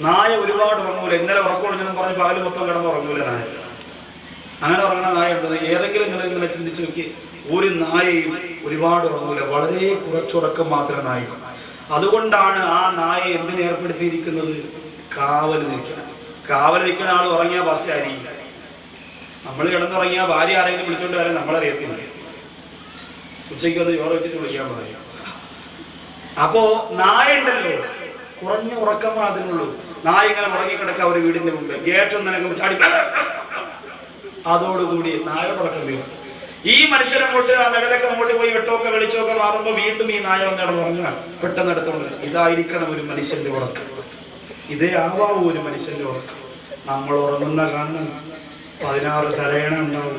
നായ ഒരുപാട് ഉറങ്ങൂല. ഇന്നലെ ഉറക്കമൊഴിഞ്ഞെന്ന് പറഞ്ഞ് പകൽ മൊത്തം കിടന്ന് ഉറങ്ങൂല നായ. അങ്ങനെ ഉറങ്ങണ നായ ഉണ്ടെന്ന് ഏതെങ്കിലും നിങ്ങൾ ഇങ്ങനെ ചിന്തിച്ചു നോക്കി. ഒരു നായയും ഒരുപാട് ഉറങ്ങൂല. വളരെ കുറച്ചുറക്കം മാത്രമേ നായ. അതുകൊണ്ടാണ് ആ നായ എന്തിനെ ഏർപ്പെടുത്തിയിരിക്കുന്നത്? കാവൽ നിൽക്കണം കാവൽ നിൽക്കുന്ന ആൾ ഉറങ്ങിയ ഫസ്റ്റ് ആയിരിക്കും നമ്മൾ കിടന്നുറങ്ങിയ ഭാര്യ ആരെങ്കിലും വിളിച്ചോണ്ട് വരാൻ നമ്മളറിയത്തില്ല. ഉച്ചയ്ക്ക് ഒന്ന് ചോറ് വെച്ചിട്ട് വിളിക്കാൻ പറയും. അപ്പോ നായ ഉണ്ടല്ലോ. കുറഞ്ഞ ഉറക്കം അതിനുള്ളൂ നായ ഇങ്ങനെ ഉറങ്ങിക്കിടക്കുക ഒരു വീടിന്റെ മുമ്പ് ഗേറ്റ് നിനക്ക് ചാടി അതോടുകൂടി നായ ഉറക്കം തീർന്നു ഈ മനുഷ്യരങ്ങോട്ട് ആ നഗരൊക്കെ അങ്ങോട്ട് പോയി വെട്ടമൊക്കെ വെളിച്ചമൊക്കെ മാറുമ്പോൾ വീണ്ടും ഈ നായ വന്ന് കിടന്നുറങ്ങുക പെട്ടെന്ന് എടുത്തോണ്ട് ഇതായിരിക്കണം ഒരു മനുഷ്യന്റെ ഉറക്കം. ഇതേ ആവാവും ഒരു മനുഷ്യന്റെ ഉറക്കം. നമ്മൾ ഉറങ്ങുന്ന കാരണം പതിനാറ് തലയണ ഉണ്ടാവും.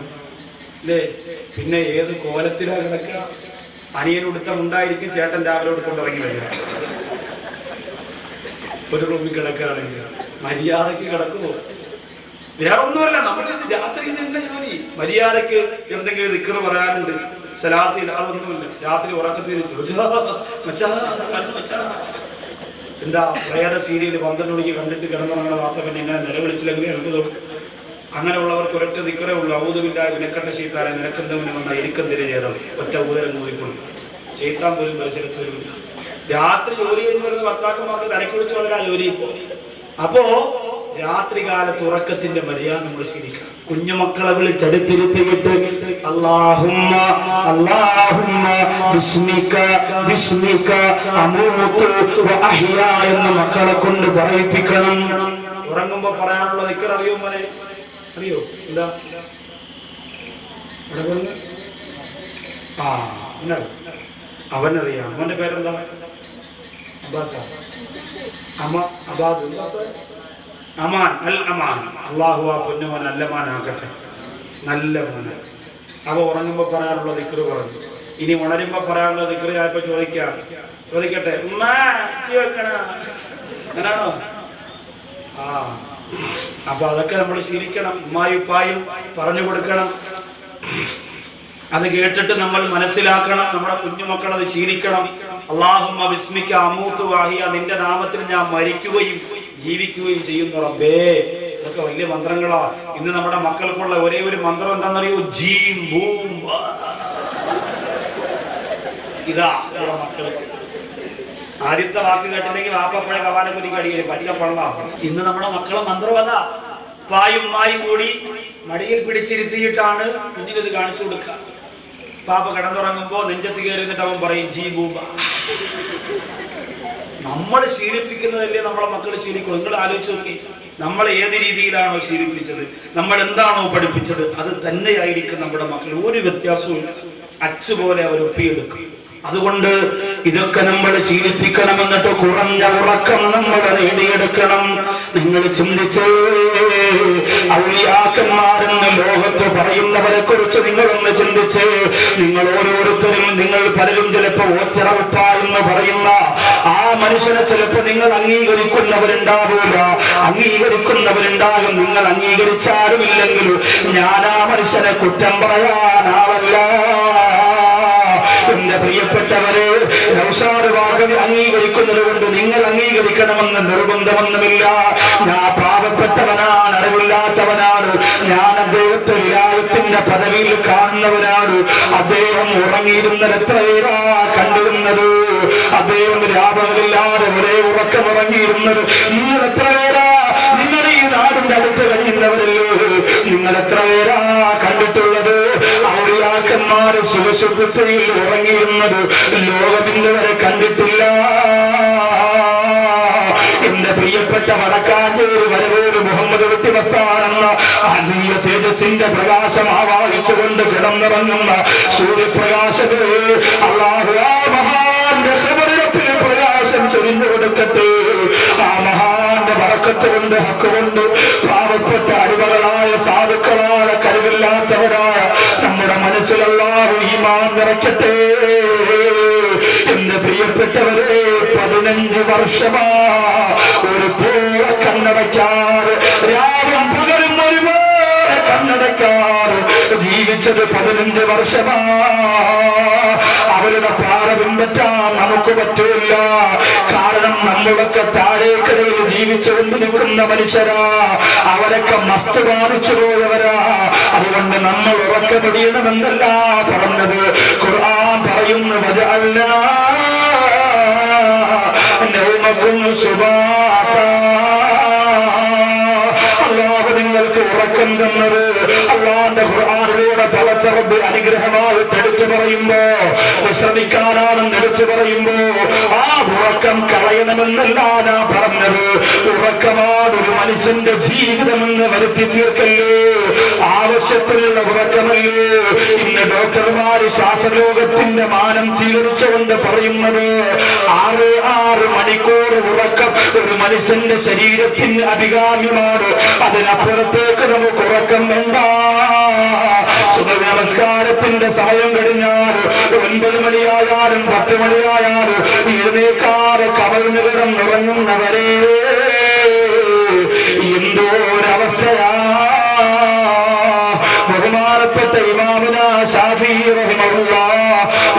അല്ലേ പിന്നെ ഏത് കോലത്തിലാ കിടക്കുക? അനിയനുടുത്തം ഉണ്ടായിരിക്കും ചേട്ടൻ രാവിലെ കൊടുക്കൊണ്ട് ഇറങ്ങി വരിക. ഒരു റൂമിൽ കിടക്കുകയാണെങ്കിൽ മര്യാദയ്ക്ക് കിടക്കുമോ? വേറെ ഒന്നുമല്ല നമ്മുടെ രാത്രി ഇതിന്റെ ജോലി? മര്യാദയ്ക്ക് എന്തെങ്കിലും ദിക്കറ് പറയാനുണ്ട്. സലാത്തിൽ അതൊന്നുമില്ല രാത്രി ഉറക്കത്തിൽ എന്താ പ്രേത സീരിയൽ പന്ത്രണ്ട് മണിക്ക് കണ്ടിട്ട് കിടന്നുറങ്ങണ വാർത്ത പിന്നെ എന്നെ നിലവിളിച്ചില്ലെങ്കിൽ അങ്ങനെ അങ്ങനെയുള്ളവർക്ക് ഒരൊറ്റ ദിക്കറേ ഉള്ളൂ. ഔതുമില്ല നിനക്കണ്ട ശീത്താരെ നിനക്കെന്തവന് വന്ന? എനിക്കെന്തിരെ ചെയ്തം ഒറ്റ ഊതരം നോക്കിക്കൊണ്ട് ചെയ്ത്താൻ പോലും വരില്ല രാത്രി ജോലി കഴിഞ്ഞ് വരുന്ന ഭർത്താക്കന്മാർക്ക് തലക്കുടിച്ച് വളരെ ജോലി അപ്പോ രാത്രികാല തുറക്കത്തിന്റെ മര്യാദ നമ്മൾ ശീലിക്കണം. കുഞ്ഞുമക്കളെ വിളിച്ചെടുത്തിരുത്തിയിട്ട് വ എന്ന എന്ന് മക്കളെ കൊണ്ട് പറയിപ്പിക്കണം. ഉറങ്ങുമ്പോ പറയാനുള്ള നിക്കർ അറിയോ മോനെ? അറിയോ? എന്താ? ആ എന്നാ അവനറിയാം. അവന്റെ പേരെന്താ? അമാൻ അൽ അമാൻ. നല്ല മോനെ. അവ ഉറങ്ങുമ്പോ പറയാനുള്ള ദിക്റ് പറഞ്ഞു. ഇനി ഉണരുമ്പോ പറയാനുള്ള ദിക്റ് ഞാനിപ്പോ ചോദിക്കാം. ചോദിക്കട്ടെ. ഉമ്മ ആ. അപ്പൊ അതൊക്കെ നമ്മൾ ശീലിക്കണം. ഉമ്മായിപ്പായും പറഞ്ഞു കൊടുക്കണം. അത് കേട്ടിട്ട് നമ്മൾ മനസ്സിലാക്കണം. നമ്മുടെ കുഞ്ഞുമക്കൾ അത് ശീലിക്കണം. അള്ളാഹുമ്മ വിസ്മിക്ക അമൂത്ത് വാഹിയ നിന്റെ നാമത്തിൽ ഞാൻ മരിക്കുകയും ജീവിക്കുകയും ചെയ്യുന്നു റബ്ബേ. ഇതൊക്കെ വലിയ മന്ത്രങ്ങളാ. ഇന്ന് നമ്മുടെ മക്കൾക്കുള്ള ഒരേ ഒരു മന്ത്രം എന്താണെന്നറിയോ? ജീം ഭൂം. ഇതാ മക്കൾക്ക് മക്കൾ ആദ്യത്തെ വാക്ക് കേട്ടില്ലെങ്കിൽ വാപ്പപ്പഴ കവാല കുരി കടിയിൽ പച്ചപ്പള്ള ഇന്ന് നമ്മുടെ മക്കളെ മന്ത്രം അതാ. പായും മായും കൂടി മടിയിൽ പിടിച്ചിരുത്തിയിട്ടാണ് കുഞ്ഞിനിത് കാണിച്ചു കൊടുക്കുക. പാപ്പ കിടന്നുറങ്ങുമ്പോ നെഞ്ചത്ത് കയറി എന്നിട്ട് അവൻ പറയും ജീ ഭൂമ്പ നമ്മൾ ശീലിപ്പിക്കുന്നതല്ലേ നമ്മളെ മക്കൾ ശീലിക്കും നിങ്ങൾ ആലോചിച്ച് നോക്കി. നമ്മൾ ഏത് രീതിയിലാണോ ശീലിപ്പിച്ചത്? നമ്മൾ എന്താണോ പഠിപ്പിച്ചത്? അത് തന്നെയായിരിക്കും നമ്മുടെ മക്കൾ ഒരു വ്യത്യാസവും അച്ചുപോലെ അവർ ഒപ്പിയെടുക്കും അതുകൊണ്ട് ഇതൊക്കെ നമ്മൾ ശീലിപ്പിക്കണം എന്നിട്ട് കുറഞ്ഞ ഉറക്കം നമ്മൾ നേടിയെടുക്കണം. നിങ്ങൾ ചിന്തിച്ചേ ഔലിയാക്കന്മാരെന്ന് ലോകത്ത് പറയുന്നവരെ കുറിച്ച് നിങ്ങളൊന്ന് ചിന്തിച്ച് നിങ്ങൾ ഓരോരുത്തരും നിങ്ങൾ പലരും ചിലപ്പോ ഓച്ചിറവപ്പ എന്ന് പറയുന്ന ആ മനുഷ്യനെ ചിലപ്പോ നിങ്ങൾ അംഗീകരിക്കുന്നവരുണ്ടാവൂല അംഗീകരിക്കുന്നവരുണ്ടാകും. നിങ്ങൾ അംഗീകരിച്ചാലുമില്ലെങ്കിൽ ഞാൻ ആ മനുഷ്യനെ കുറ്റം പറയാനാവല്ല എന്റെ പ്രിയപ്പെട്ടവരെ നൗഷാദ് അംഗീകരിക്കുന്നത് കൊണ്ട് നിങ്ങൾ അംഗീകരിക്കണമെന്ന് നിർബന്ധമൊന്നുമില്ല. ഞാൻ പാവപ്പെട്ടവനാണ് അറിവില്ലാത്തവനാണ്. ഞാൻ അദ്ദേഹത്തെ വിലായത്തിന്റെ പദവിയിൽ കാണുന്നവനാണ്. അദ്ദേഹം ഉറങ്ങിയിരുന്നത് എത്രയേറാ കണ്ടിരുന്നത്. അദ്ദേഹം രാപകലില്ലാതെ ഒരേ ഉറക്കം ഉറങ്ങിയിരുന്നത്. നിങ്ങൾ എത്ര പേരാ നിങ്ങൾ ഈ നാടിന്റെ അടുത്ത് കഴിയുന്നവരല്ലേ? നിങ്ങൾ എത്ര പേരാ കണ്ടിട്ടുള്ളത്? ഔലിയാക്കന്മാര് സുഖശുദ്ധത്തിൽ ഉറങ്ങിയിരുന്നത് ലോകത്തിന്റെ വരെ കണ്ടിട്ടില്ല. എന്റെ പ്രിയപ്പെട്ട വടക്കാഞ്ചേരി വരവേട് മുഹമ്മദ് വ്യക്തിമസ്ഥാനെന്ന ആത്മീയ തേജസ്സിന്റെ പ്രകാശം ആവാഹിച്ചുകൊണ്ട് കിടന്നിറങ്ങുന്ന സൂര്യപ്രകാശത്തെ അള്ളാഹു മഹാന്റെ പ്രകാശം ചൊരിഞ്ഞു കൊടുക്കട്ടെ. ആ മഹാന്റെ വറക്കത്ത് കൊണ്ട് ഹക്കുകൊണ്ട് പാവപ്പെട്ട അടിമകളായ നിറയ്ക്കട്ടെ എന്റെ പ്രിയപ്പെട്ടവരെ പതിനഞ്ച് വർഷമാ ഒരു പൂവ കണ്ണടയ്ക്കാറ്. രാവും പകലും ഒരുപോലെ കണ്ണടയ്ക്കാറ് ജീവിച്ചത് പതിനഞ്ച് വർഷമാ. അവരുടെ പാറ പിൻപറ്റാൻ നമുക്ക് പറ്റൂല കാരണം നമ്മളൊക്കെ താഴേക്കരയിൽ ജീവിച്ചുകൊണ്ട് നിൽക്കുന്ന മനുഷ്യരാ. അവരൊക്കെ മസ്ത് ബാധിച്ചു പോയവരാ. അതുകൊണ്ട് നമ്മൾ ഉറക്കമിടിയണമെന്നല്ല പറഞ്ഞത്. ഖുർആൻ പറയുന്നു സുബാതാ അള്ളാഹു നിങ്ങൾക്ക് ഉറക്കം തന്നത്. അള്ളാന്റെ ഖുർആാനിലൂടെ തളച്ചറബ് അനുഗ്രഹമായിട്ട് എടുത്തു പറയുമ്പോ വിശ്രമിക്കാനാണെന്ന് എടുത്തു പറയുമ്പോ ആ ഉറക്കം കളയണമെന്നല്ല ഞാൻ പറഞ്ഞത്. ഉറക്കമാണ് ഒരു മനുഷ്യന്റെ ജീവിതമെന്ന് വരുത്തി തീർക്കല്ലേ? ആവശ്യത്തിലുള്ള ഉറക്കമല്ലേ? ഇന്ന് ഡോക്ടർമാര് ശാസ്ത്രലോകത്തിന്റെ മാനം ചീകരിച്ചുകൊണ്ട് പറയുന്നത് ആറ് ആറ് മണിക്കൂർ ഉറക്കം ഒരു മനുഷ്യന്റെ ശരീരത്തിന് അഭികാമ്യമാണ്. അതിനപ്പുറത്തേക്ക് നമുക്ക് ഉറക്കം വേണ്ട. നമസ്കാരത്തിന്റെ സമയം കഴിഞ്ഞാൽ ഒൻപത് മണിയായാലും പത്ത് മണിയായാലും എഴുന്നേക്കാറ് കവലിന് കിടന്നുറങ്ങുന്നവരെ എന്തോ ഒരവസ്ഥയാ ബഹുമാനപ്പെട്ട ഇമാമിന ഷാഫി റഹിമഹുള്ള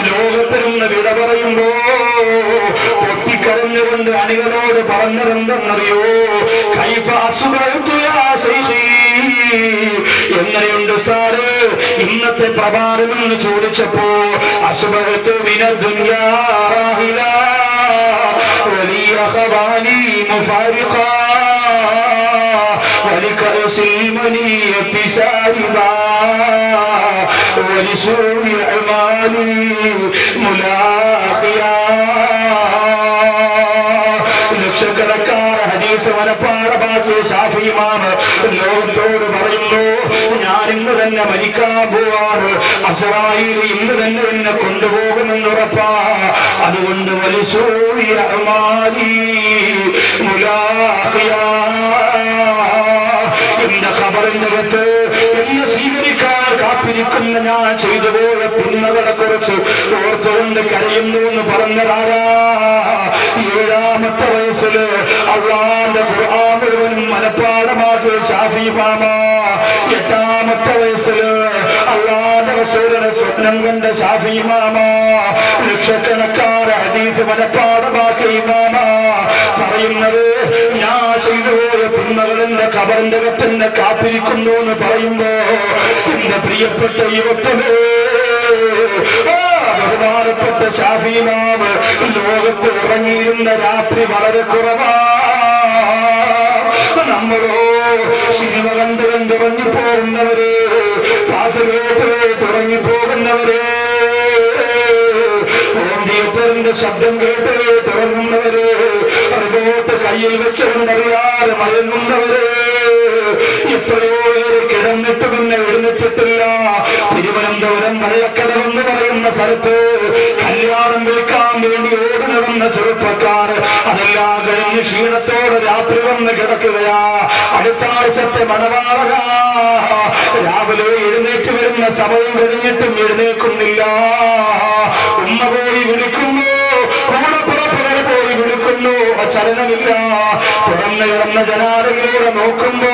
ലോകത്തിനൊന്ന് വിട പറയുമ്പോ പൊട്ടിക്കരഞ്ഞുകൊണ്ട് അണികളോട് പറഞ്ഞതെന്തെന്നറിയോ? കൈഫ അസുഖത്തു യാ ശൈഖീ. എങ്ങനെയുണ്ട് സ്ഥാറ് ഇന്നത്തെ പ്രഭാതം എന്ന് ചോദിച്ചപ്പോ അസുഖത്തു വിന ദുന്യാറാഹില വലിയ ഹവാനി മുഫാരിഖാ ولكأس المنية سائبا ولسوء أعمالي ملاقيا ഹദീസ് മനപ്പാടമാക്കിയ ഷാഫിയുമാണ് ലോകത്തോട് പറയുന്നു ഞാൻ ഇന്ന് തന്നെ മരിക്കാൻ പോവാണ്. അസറായിൽ ഇന്ന് തന്നെ എന്നെ കൊണ്ടുപോകുമെന്ന് ഉറപ്പാ. അതുകൊണ്ട് വലിസൂയ അമാലി മുലാഖിയാ. എന്റെ ഖബറിന്റെ അകത്ത് എന്നെ സ്വീകരിക്കാൻ കാത്തിരിക്കുന്ന ഞാൻ ചെയ്തു പോയ തിന്മകളെ കുറിച്ച് ഓർത്തുകൊണ്ട് കരയുന്നു എന്ന് പറഞ്ഞതാരാ? ഏഴാമത്തെ വയസ്സിൽ അള്ളാന്റെ ഹദീസ് മനപ്പാടമാക്കിയ ഇമാമ. പറയുന്നത് ഞാൻ ചെയ്തുപോയ പോയ കബറിന്റെ കത്തന്നെ കാത്തിരിക്കുന്നു എന്ന് പറയുമ്പോ എന്റെ പ്രിയപ്പെട്ട യുവത്വമേ ആ ബഹുമാനപ്പെട്ട ഷാഫിമാവ് ലോകത്ത് ഉറങ്ങിയിരുന്ന രാത്രി വളരെ കുറവാ. നമ്മളോ സിനിമ കണ്ട് കണ്ടുറങ്ങി കേട്ട് കേട്ട് ഉറങ്ങിപ്പോകുന്നവര്. ഹോം തിയേറ്ററിന്റെ ശബ്ദം കേട്ടത് കേട്ട് അതുപോലെ കയ്യിൽ വെച്ചുകൊണ്ടറിയാതെ മയങ്ങുന്നവര്. എത്രയോ പേര് കിടന്നിട്ട് പിന്നെ എഴുന്നേറ്റിട്ടില്ല. തിരുവനന്തപുരം വള്ളക്കടവെന്ന് പറയുന്ന സ്ഥലത്ത് കല്യാണം വിൽക്കാൻ വേണ്ടി ഓടി നടന്ന ചെറുപ്പക്കാർ അതെല്ലാം കഴിഞ്ഞ് ക്ഷീണത്തോടെ രാത്രി വന്ന് കിടക്കുകയാ. അടുത്ത ആഴ്ചത്തെ മണവാളക. രാവിലെ എഴുന്നേറ്റ് വരുന്ന സമയം കഴിഞ്ഞിട്ടും എഴുന്നേക്കുന്നില്ല ഉമ്മ പോയി വിളിക്കുന്നു. പോയി വിളിക്കുന്നു ചലനമില്ല തുറന്നു കിടന്ന ജനാലയിലൂടെ നോക്കുമ്പോ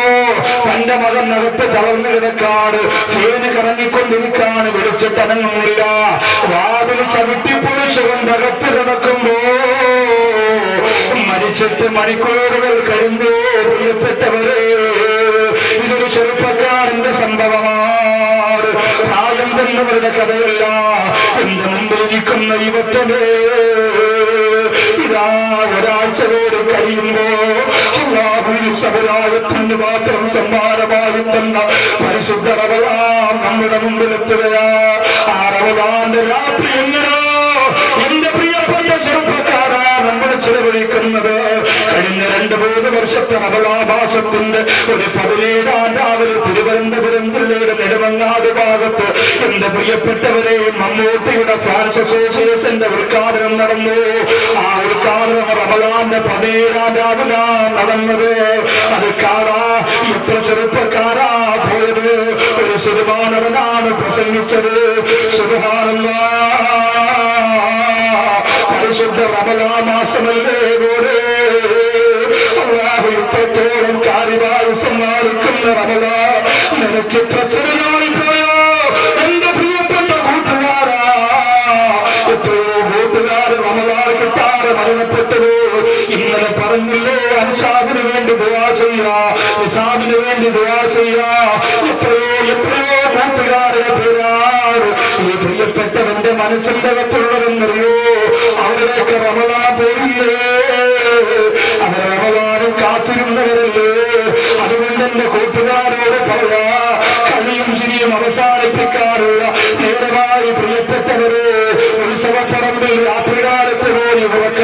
തന്റെ മകൻ മകനകത്ത് തളർന്നു കിടക്കാട് ഫേന് കറങ്ങിക്കൊണ്ടിരിക്കാണ് വെളിച്ചിട്ടനങ്ങുന്നില്ല വാതിൽ ചവിട്ടിപ്പൊളിച്ചുകൊണ്ട് അകത്ത് കിടക്കുമ്പോ മരിച്ചിട്ട് മണിക്കൂറുകൾ കഴിഞ്ഞു പ്രിയപ്പെട്ടവരെ. ഇതൊരു ചെറുപ്പക്കാരന്റെ സംഭവമാണ്. പ്രായം തന്നവരുടെ കഥയല്ല. എന്റെ മുമ്പിൽ നിൽക്കുന്ന യുവത്വമേ ഇതാ ഒരാഴ്ച പേര് കഴിയുമ്പോ അള്ളാഹുവിന് സമുദായത്തിന് മാത്രം സമ്മാനമായി തന്ന പരിശുദ്ധ റമദാൻ നമ്മുടെ മുമ്പിലെത്തുകയാ ആ റമദാന്റെ രാത്രി എങ്ങനെയോ എന്റെ പ്രിയപ്പെട്ട ചെറുപ്പക്കാരാ നമ്മൾ ചെലവഴിക്കുന്നത്. കഴിഞ്ഞ രണ്ട് മൂന്ന് വർഷത്തെ മകളാഭാസത്തിന്റെ ഒരു പതിനേഴാം രാവിലെ തിരുവനന്തപുരം ജില്ലയുടെ നെടുമങ്ങാട് ഭാഗത്ത് എന്റെ പ്രിയപ്പെട്ടവരെ മമ്മൂട്ടിയുടെ ഫാൻസ് അസോസിയേഷന്റെ ഉദ്ഘാടനം നടന്നു. റമലാന്റെ പതിനേഴാം രാവിലെ നടന്നത്. അത് കാണാ എത്ര ചെറുപ്പക്കാരാ പോയത്. ഒരു ശതമാനവനാണ് പ്രസംഗിച്ചത്. സുബാനല്ല പരിശുദ്ധ റമലാ മാസമല്ലേ പോലെ ഇപ്പത്തോളം കാര്യമായി സമ്മാനിക്കുന്ന റമല. നിനക്ക് മനസ്സിന്റെ അകത്തുള്ളതെന്നറിയോ അവരിലേക്ക് റമദാൻ പോയില്ലേ? അവർ റമദാനും കാത്തിരുന്നവരല്ലേ? അതുകൊണ്ട് എന്റെ കൂട്ടുകാരോട് പറയാ കളിയും ചിരിയും അവസാനിപ്പിക്കാറുള്ള നേരമായി പ്രിയപ്പെട്ടവരെ ഉത്സവപ്പറമ്പിൽ രാത്രികാലത്ത് പോയി ഉറക്കമറിയുന്ന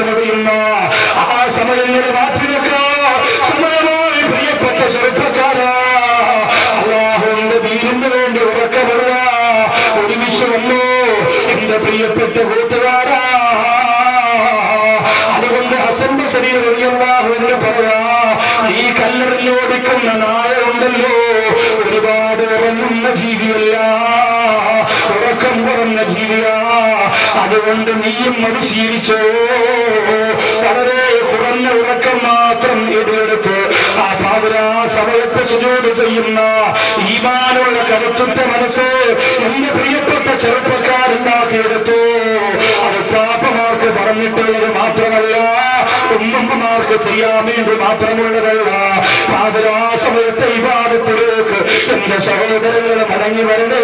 എന്ന് പറയാ ഈ കല്ലറിഞ്ഞോടിക്കുന്ന നായ ഉണ്ടല്ലോ ഒരുപാട് ഉറങ്ങുന്ന ജീവിയല്ല ഉറക്കം കുറഞ്ഞ ജീവിയാ അതുകൊണ്ട് നീയും അത് ശീലിച്ചോ വളരെ കുറഞ്ഞ ഉറക്കം മാത്രം ഇതെടുത്ത് ആ പാതിരാ സമയത്ത് സുജോട് ചെയ്യുന്ന ഈമാനുള്ള കരുത്തുറ്റ മനസ്സ് എന്റെ പ്രിയപ്പെട്ട ചെറുപ്പക്കാരുണ്ടാക്കിയെടുത്തു അത് പാപ്പമാർക്ക് മാത്രമല്ല ഉമ്മമ്മമാർക്ക് ചെയ്യാൻ വേണ്ടി മാത്രമുള്ളതല്ല ആ സമയത്തെ വിവാദത്തിലേക്ക് എന്റെ സഹോദരങ്ങൾ മടങ്ങി വരണേ.